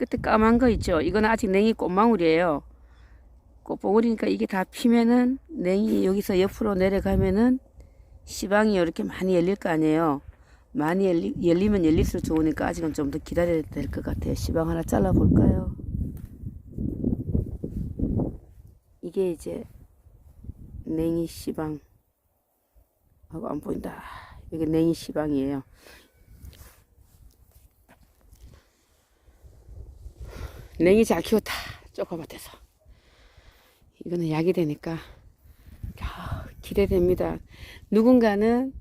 끝에 까만 거 있죠. 이건 아직 냉이 꽃망울이에요. 꽃봉울이니까 이게 다 피면은 냉이 여기서 옆으로 내려가면은 시방이 이렇게 많이 열릴 거 아니에요. 많이 열리, 열리면 열릴수록 좋으니까 아직은 좀 더 기다려야 될 것 같아요. 시방 하나 잘라 볼까요? 이게 이제 냉이 시방 하고 안 보인다. 이게 냉이 시방이에요. 냉이 잘 키웠다. 쪼가밭에서. 이거는 약이 되니까 야, 기대됩니다. 누군가는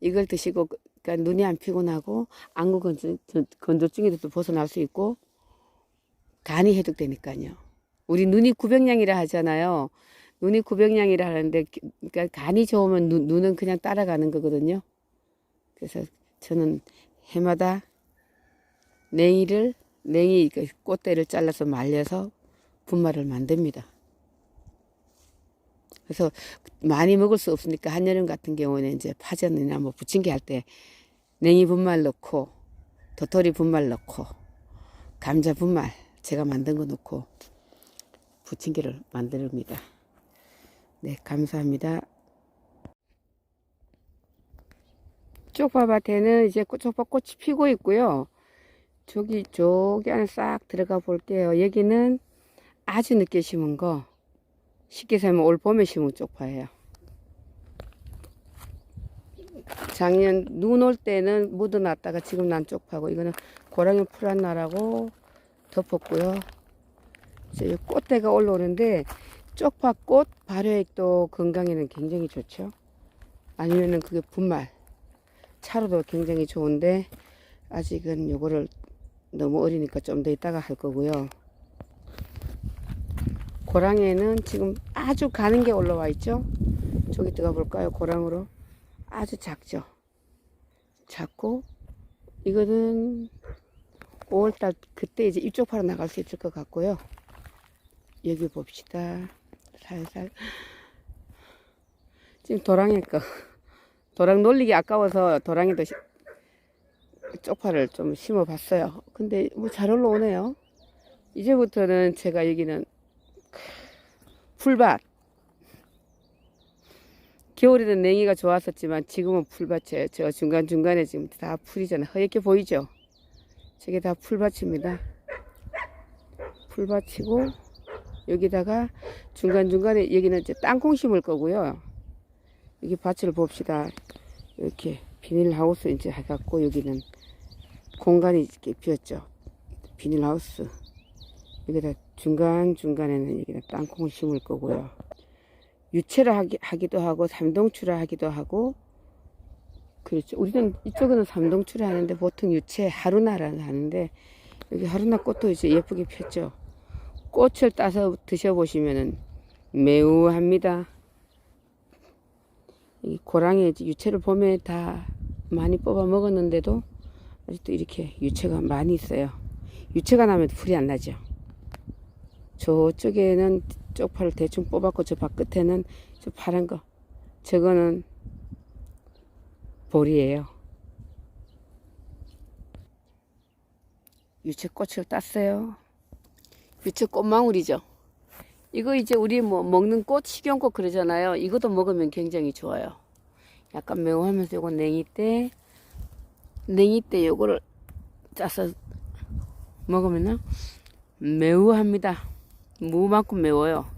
이걸 드시고 그러니까 눈이 안 피곤하고 안구 건조, 건조증에도 벗어날 수 있고 간이 해독되니까요. 우리 눈이 구백량이라 하잖아요. 눈이 구백량이라 하는데 그러니까 간이 좋으면 눈, 눈은 그냥 따라가는 거거든요. 그래서 저는 해마다 냉이를 냉이 그 꽃대를 잘라서 말려서 분말을 만듭니다. 그래서 많이 먹을 수 없으니까 한여름 같은 경우는 이제 파전이나 뭐 부침개 할 때 냉이 분말 넣고 도토리 분말 넣고 감자 분말 제가 만든 거 넣고 부침개를 만듭니다. 네, 감사합니다. 쪽파밭에는 이제 쪽파 꽃이 피고 있고요. 저기 저기 안에 싹 들어가 볼게요. 여기는 아주 늦게 심은 거. 쉽게 설면 올 봄에 심은 쪽파예요. 작년 눈 올 때는 묻어놨다가 지금 난 쪽파고 이거는 고랑이 풀한나라고 덮었고요. 이제 꽃대가 올라오는데 쪽파 꽃 발효액도 건강에는 굉장히 좋죠. 아니면은 그게 분말 차로도 굉장히 좋은데 아직은 요거를 너무 어리니까 좀더 있다가 할 거고요. 고랑에는 지금 아주 가는 게 올라와 있죠. 저기 들어가 볼까요? 고랑으로 아주 작죠. 작고 이거는 5월달 그때 이제 이쪽 파로 나갈 수 있을 것 같고요. 여기 봅시다. 살살 지금 도랑이 거 도랑 놀리기 아까워서 도랑이도 시- 쪽파를 좀 심어 봤어요. 근데 뭐 잘 올라오네요. 이제부터는 제가 여기는 풀밭. 겨울에는 냉이가 좋았었지만 지금은 풀밭이에요. 저 중간중간에 지금 다 풀이잖아요. 허옇게 보이죠? 저게 다 풀밭입니다. 풀밭이고 여기다가 중간중간에 여기는 이제 땅콩 심을 거고요. 여기 밭을 봅시다. 이렇게 비닐하우스 이제 해갖고 여기는 공간이 이렇게 비었죠. 비닐하우스. 여기다 중간중간에는 여기다 땅콩을 심을 거고요. 유채를 하기, 하기도 하고 삼동추를 하기도 하고 그렇죠. 우리는 이쪽에는 삼동추를 하는데 보통 유채 하루나라는 하는데 여기 하루나 꽃도 이제 예쁘게 폈죠. 꽃을 따서 드셔보시면은 매우 합니다. 이 고랑에 유채를 봄에 다 많이 뽑아 먹었는데도 아직도 이렇게 유채가 많이 있어요. 유채가 나면 풀이 안 나죠. 저쪽에는 쪽파를 대충 뽑았고 저 바깥에는 저 파란 거 저거는 볼이에요. 유채꽃을 땄어요. 유채 꽃망울이죠. 이거 이제 우리 뭐 먹는 꽃 식용꽃 그러잖아요. 이것도 먹으면 굉장히 좋아요. 약간 매워하면서 요거 냉이 때 냉이 때 요거를 짜서 먹으면은 매우합니다. 무만큼 매워요.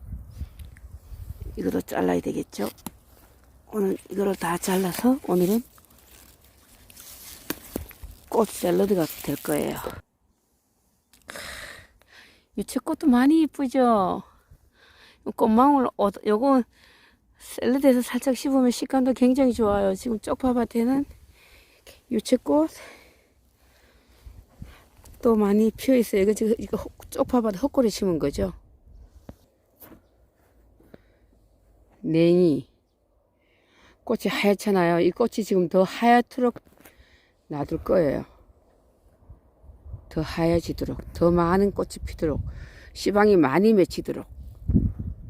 이것도 잘라야 되겠죠? 오늘 이거를 다 잘라서 오늘은 꽃 샐러드가 될 거예요. 유채꽃도 많이 이쁘죠? 꽃망울, 어, 요거 샐러드에서 살짝 씹으면 식감도 굉장히 좋아요. 지금 쪽파밭에는 유채꽃 또 많이 피어 있어요. 이거 지금 이거 헛- 쪽파밭 헛골에 심은 거죠. 냉이 꽃이 하얗잖아요. 이 꽃이 지금 더 하얗도록 놔둘 거예요. 더 하얘지도록, 더 많은 꽃이 피도록, 씨방이 많이 맺히도록.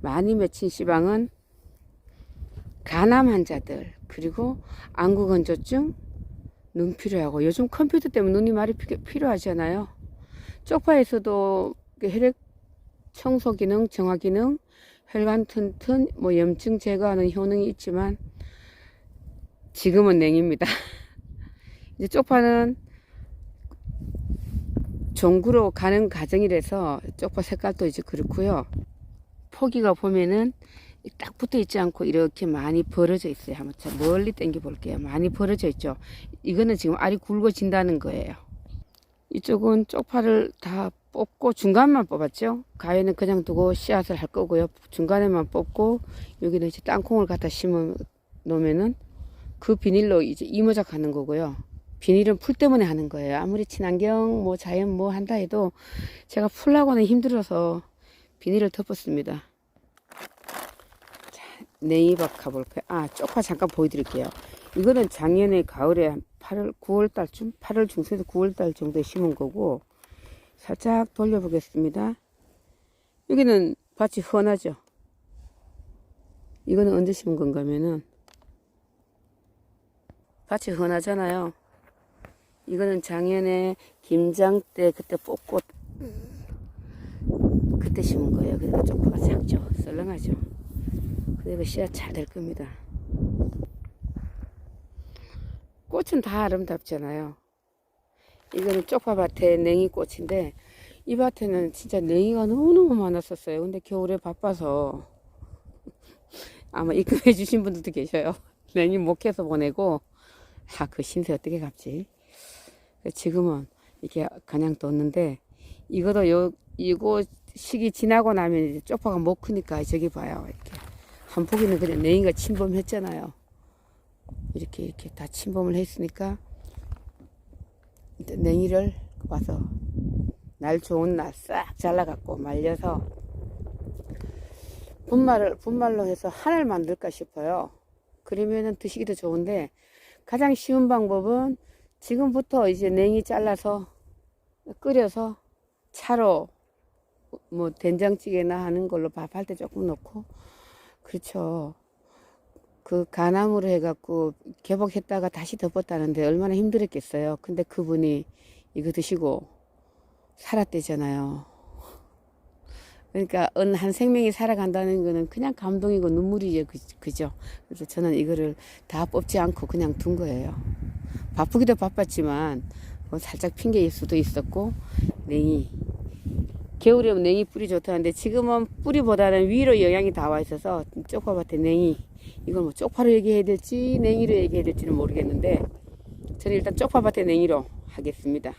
많이 맺힌 씨방은 간암 환자들, 그리고 안구건조증, 눈 필요하고, 요즘 컴퓨터 때문에 눈이 많이 피- 필요하잖아요. 쪽파에서도 그 혈액 청소 기능, 정화 기능, 혈관 튼튼, 뭐 염증 제거하는 효능이 있지만 지금은 냉입니다. 이제 쪽파는 종구로 가는 과정이라서 쪽파 색깔도 이제 그렇고요. 포기가 보면은 딱 붙어 있지 않고 이렇게 많이 벌어져 있어요. 한번 자 멀리 당겨 볼게요. 많이 벌어져 있죠. 이거는 지금 알이 굵어진다는 거예요. 이쪽은 쪽파를 다 뽑고 중간만 뽑았죠. 가위는 그냥 두고 씨앗을 할 거고요. 중간에만 뽑고 여기는 이제 땅콩을 갖다 심어 놓으면은 그 비닐로 이제 이모작 하는 거고요. 비닐은 풀 때문에 하는 거예요. 아무리 친환경 뭐 자연 뭐 한다 해도 제가 풀라고는 힘들어서 비닐을 덮었습니다. 자, 냉이밥 가볼까요? 아, 쪽파 잠깐 보여드릴게요. 이거는 작년에 가을에 한 8월, 9월 달쯤, 8월 중순에서 9월 달 정도에 심은 거고, 살짝 돌려보겠습니다. 여기는 밭이 훤하죠? 이거는 언제 심은 건가 하면은, 밭이 훤하잖아요. 이거는 작년에 김장 때 그때 뽑고, 그때 심은 거예요. 그러니까 쪽파가 작죠? 썰렁하죠? 그리고 씨앗 잘 될 겁니다. 꽃은 다 아름답잖아요. 이거는 쪽파밭에 냉이 꽃인데 이 밭에는 진짜 냉이가 너무너무 많았었어요. 근데 겨울에 바빠서 아마 입금해 주신 분들도 계셔요. 냉이 못 캐서 보내고 아 그 신세 어떻게 갚지? 지금은 이렇게 그냥 뒀는데 이거도 요 이거 시기 지나고 나면 이제 쪽파가 못 크니까 저기 봐요. 이렇게 한 포기는 그냥 냉이가 침범했잖아요. 이렇게 이렇게 다 침범을 했으니까 냉이를 와서 날 좋은 날 싹 잘라갖고 말려서 분말을 분말로 해서 한을 만들까 싶어요. 그러면은 드시기도 좋은데 가장 쉬운 방법은 지금부터 이제 냉이 잘라서 끓여서 차로 뭐 된장찌개나 하는 걸로 밥할 때 조금 넣고 그렇죠. 그 간암으로 해갖고 개복했다가 다시 덮었다는데 얼마나 힘들었겠어요. 근데 그분이 이거 드시고 살았대잖아요. 그러니까 어느 한 생명이 살아간다는 거는 그냥 감동이고 눈물이죠. 그- 그죠? 그래서 저는 이거를 다 뽑지 않고 그냥 둔 거예요. 바쁘기도 바빴지만 뭐 살짝 핑계일 수도 있었고 냉이 겨울에는 냉이 뿌리 좋다는데 지금은 뿌리보다는 위로 영양이 다 와 있어서 쪽파밭에 냉이 이걸 뭐 쪽파로 얘기해야 될지 냉이로 얘기해야 될지는 모르겠는데 저는 일단 쪽파밭에 냉이로 하겠습니다.